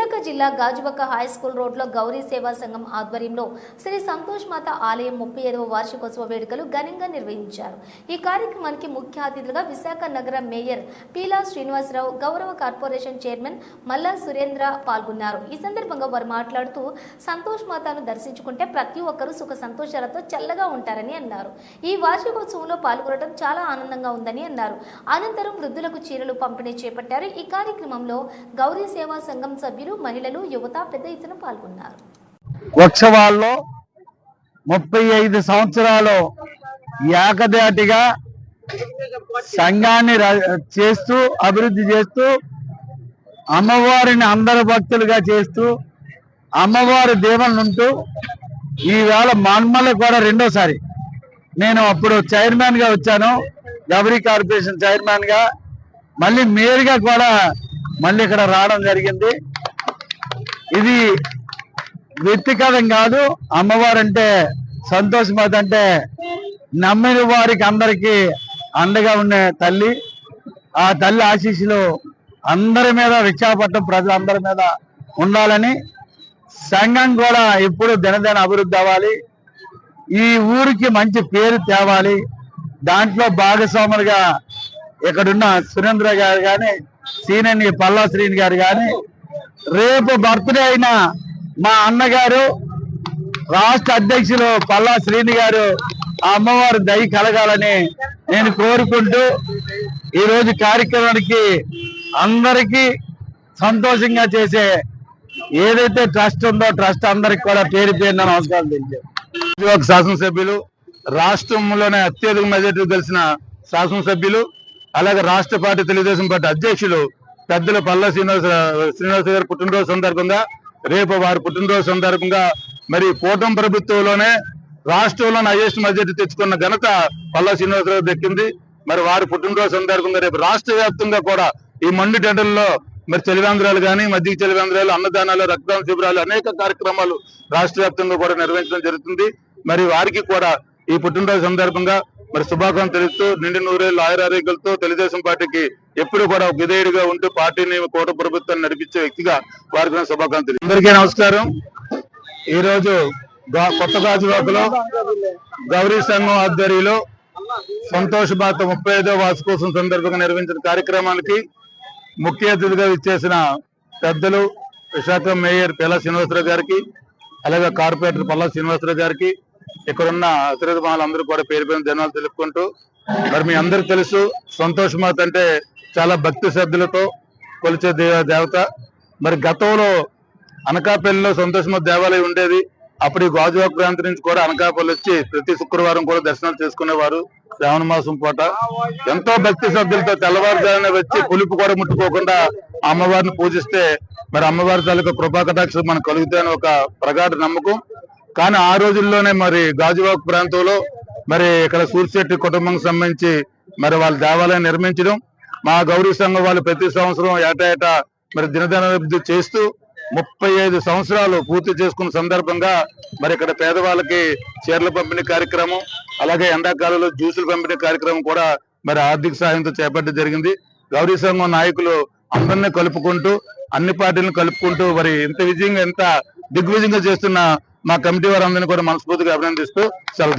విశాఖ జిల్లా గాజువక్క high school రోడ్లో గౌరీ సేవా సంఘం ఆధ్వర్యంలో శ్రీ సంతోష్ మాత ఆలయం ముప్పై ఐదవ వార్షికోత్సవ వేడుకలు ఘనంగా నిర్వహించారు. ఈ కార్యక్రమానికి ముఖ్య అతిథులుగా విశాఖ నగర మేయర్ పీలా శ్రీనివాసరావు గౌరవ కార్పొరేషన్ చైర్మన్ మల్లా సురేంద్ర పాల్గొన్నారు. ఈ సందర్భంగా వారు మాట్లాడుతూ సంతోష్ మాతను దర్శించుకుంటే ప్రతి ఒక్కరూ సుఖ సంతోషాలతో చల్లగా ఉంటారని అన్నారు. ఈ వార్షికోత్సవంలో పాల్గొనడం చాలా ఆనందంగా ఉందని అన్నారు. అనంతరం వృద్ధులకు చీరలు పంపిణీ చేపట్టారు. ఈ కార్యక్రమంలో గౌరీ సేవా సంఘం సభ్యులు మహిళలు యువత పెద్ద ఎత్తున పాల్గొన్నారు. ఉత్సవాల్లో ముప్పై ఐదు సంవత్సరాలు ఏకదాటిగా సంఘాన్ని చేస్తూ అభివృద్ధి చేస్తూ అమ్మవారిని అందరు భక్తులుగా చేస్తూ అమ్మవారి దీవెనలుంటూ ఈవేళ మన్మల్ని కూడా రెండోసారి. నేను అప్పుడు చైర్మన్గా వచ్చాను గబరీ కార్పొరేషన్ చైర్మన్గా మళ్ళీ మేయర్గా కూడా మళ్ళీ ఇక్కడ రావడం జరిగింది. ఇది వ్యక్తిగతం కాదు అమ్మవారు అంటే సంతోషమాత అంటే నమ్మిన వారికి అందరికి అండగా ఉండే తల్లి. ఆ తల్లి ఆశీస్సులు అందరి మీద విశాఖపట్నం ప్రజలందరి మీద ఉండాలని సంఘం కూడా ఎప్పుడు దినదిన అభివృద్ధి అవ్వాలి. ఈ ఊరికి మంచి పేరు తేవాలి. దాంట్లో భాగస్వాములుగా ఇక్కడున్న సురేంద్ర గారు కానీ సీనని పల్లా శ్రీని గారు కానీ రేపు బర్త్డే అయిన మా అన్నగారు రాష్ట్ర అధ్యక్షులు పల్లా శ్రీని గారు ఆ అమ్మవారి దయ కలగాలని నేను కోరుకుంటూ ఈరోజు కార్యక్రమానికి అందరికీ సంతోషంగా చేసే ఏదైతే ట్రస్ట్ ఉందో ట్రస్ట్ అందరికి కూడా పేరు పేరున నమస్కారం తెలియజేస్తాను శాసనసభ్యులు రాష్ట్రంలోనే అత్యధిక మెజార్టీ తెలిసిన శాసనసభ్యులు అలాగే రాష్ట్ర పార్టీ తెలుగుదేశం పార్టీ అధ్యక్షులు పెద్దల పల్ల శ్రీనివాస శ్రీనివాస గారి పుట్టినరోజు సందర్భంగా రేపు వారి పుట్టినరోజు సందర్భంగా మరి కూటమి ప్రభుత్వంలోనే రాష్ట్రంలో హైయెస్ట్ మెజార్టీ తెచ్చుకున్న ఘనత పల్లా శ్రీనివాసరావు దక్కింది. మరి వారి పుట్టినరోజు సందర్భంగా రేపు రాష్ట్ర వ్యాప్తంగా కూడా ఈ మండి టెండర్లో మరి చలివేంద్రాలు కానీ మధ్య చలివేంద్రాలు అన్నదానాలు రక్తదాన శిబిరాలు అనేక కార్యక్రమాలు రాష్ట్ర వ్యాప్తంగా కూడా నిర్వహించడం జరుగుతుంది. మరి వారికి కూడా ఈ పుట్టినరోజు సందర్భంగా మరి శుభాకాంక్షలు తెలుస్తూ నిండి నూరేళ్ళు ఆయురారోగ్యాలతో తెలుగుదేశం పార్టీకి ఎప్పుడు కూడా విధేయుడిగా ఉంటూ పార్టీని కోట ప్రభుత్వాన్ని నడిపించే వ్యక్తిగా వారికి శుభాకాంక్షలు అందరికీ నమస్కారం. ఈ రోజు కొత్త గాజువాకలో గౌరీ సంఘం ఆధ్వర్యంలో సంతోష భారత ముప్పై ఐదో వార్షికోత్సవం సందర్భంగా నిర్వహించిన కార్యక్రమానికి ముఖ్య అతిథిగా ఇచ్చేసిన పెద్దలు విశాఖ మేయర్ పిల్ల శ్రీనివాసరావు గారికి అలాగే కార్పొరేటర్ పల్లా శ్రీనివాసరావు గారికి ఇక్కడున్న అతిథి మహాలందరూ కూడా పేరు పేరు ధన్యవాదాలు తెలుపుకుంటూ మరి మీ అందరికి తెలుసు సంతోష్ మాత అంటే చాలా భక్తి శ్రద్ధలతో కొలిచే దేవ దేవత. మరి గతంలో అనకాపల్లిలో సంతోషమ దేవాలయం ఉండేది. అప్పుడు ఈ గాజువాక ప్రాంతం నుంచి కూడా అనకాపల్లి వచ్చి ప్రతి శుక్రవారం కూడా దర్శనాలు చేసుకునేవారు. శ్రావణ మాసం పూట ఎంతో భక్తి శ్రద్ధలతో తెల్లవారుజామున వచ్చి పులుపు కూడా ముట్టుకోకుండా అమ్మవారిని పూజిస్తే మరి అమ్మవారి తాలూకా కృపా కటాక్షం మనకు కలుగుతాయని ఒక ప్రగాఢ నమ్మకం. కానీ ఆ రోజుల్లోనే మరి గాజువాక ప్రాంతంలో మరి ఇక్కడ సూర్శెట్టి కుటుంబం సంబంధించి మరి వాళ్ళ దేవాలయం నిర్మించడం మా గౌరీ సంఘం వాళ్ళు ప్రతి సంవత్సరం ఏటా ఏటా మరి దినదనాభివృద్ధి చేస్తూ ముప్పై ఐదు సంవత్సరాలు పూర్తి చేసుకున్న సందర్భంగా మరి ఇక్కడ పేదవాళ్ళకి చీరల పంపిణీ కార్యక్రమం అలాగే ఎండాకాలంలో జ్యూసులు పంపిణీ కార్యక్రమం కూడా మరి ఆర్థిక సహాయంతో చేపట్టడం జరిగింది. గౌరీ సంఘం నాయకులు అందరినీ కలుపుకుంటూ అన్ని పార్టీలను కలుపుకుంటూ మరి ఇంత విజయంగా ఎంత దిగ్విజయంగా చేస్తున్న మా కమిటీ వారందరినీ కూడా మనస్ఫూర్తిగా అభినందిస్తూ సెలవు